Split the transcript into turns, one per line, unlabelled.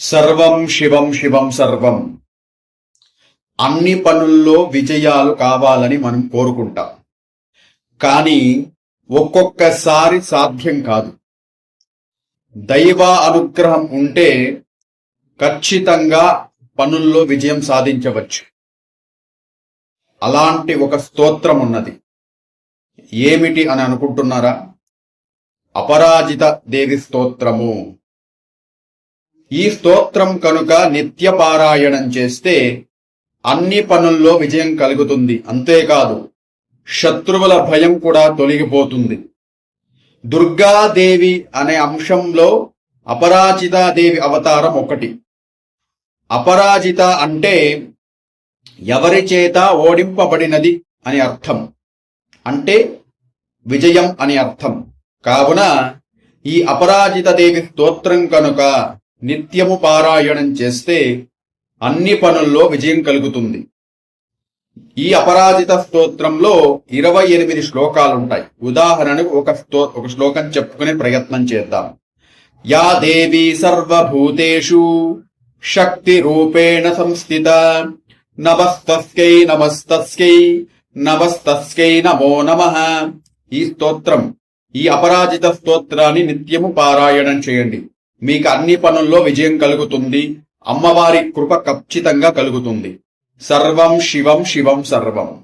సర్వం శివం శివం సర్వం. అన్ని పనుల్లో విజయాలు కావాలని మనం కోరుకుంటాం. కానీ ఒక్కొక్కసారి సాధ్యం కాదు. దైవ అనుగ్రహం ఉంటే ఖచ్చితంగా పనుల్లో విజయం సాధించవచ్చు. అలాంటి ఒక స్తోత్రం ఉన్నది. ఏమిటి అని అనుకుంటున్నారా? అపరాజిత దేవి స్తోత్రము. ఈ స్తోత్రం కనుక నిత్య పారాయణం చేస్తే అన్ని పనుల్లో విజయం కలుగుతుంది. అంతేకాదు శత్రువుల భయం కూడా తొలగిపోతుంది. దుర్గాదేవి అనే అంశంలో అపరాజితాదేవి అవతారం ఒకటి. అపరాజిత అంటే ఎవరి చేత ఓడింపబడినది అని అర్థం. అంటే విజయం అని అర్థం. కావున ఈ అపరాజిత దేవి స్తోత్రం కనుక నిత్యము పారాయణం చేస్తే అన్ని పనుల్లో విజయం కలుగుతుంది. ఈ అపరాజిత స్తోత్రంలో ఇరవై ఎనిమిది శ్లోకాలుంటాయి. ఉదాహరణకు ఒక స్తో ఒక శ్లోకం చెప్పుకునే ప్రయత్నం చేద్దాం. యా దేవి సర్వభూతేషు శక్తి రూపేణ సంస్థిత నమస్తస్కై నమస్తస్కై నమస్తస్కై నమో నమ. ఈ స్తోత్రం ఈ అపరాజిత స్తోత్రాన్ని నిత్యము పారాయణం చేయండి. మీకు అన్ని పనుల్లో విజయం కలుగుతుంది. అమ్మవారి కృప ఖచ్చితంగా కలుగుతుంది. సర్వం శివం శివం సర్వం.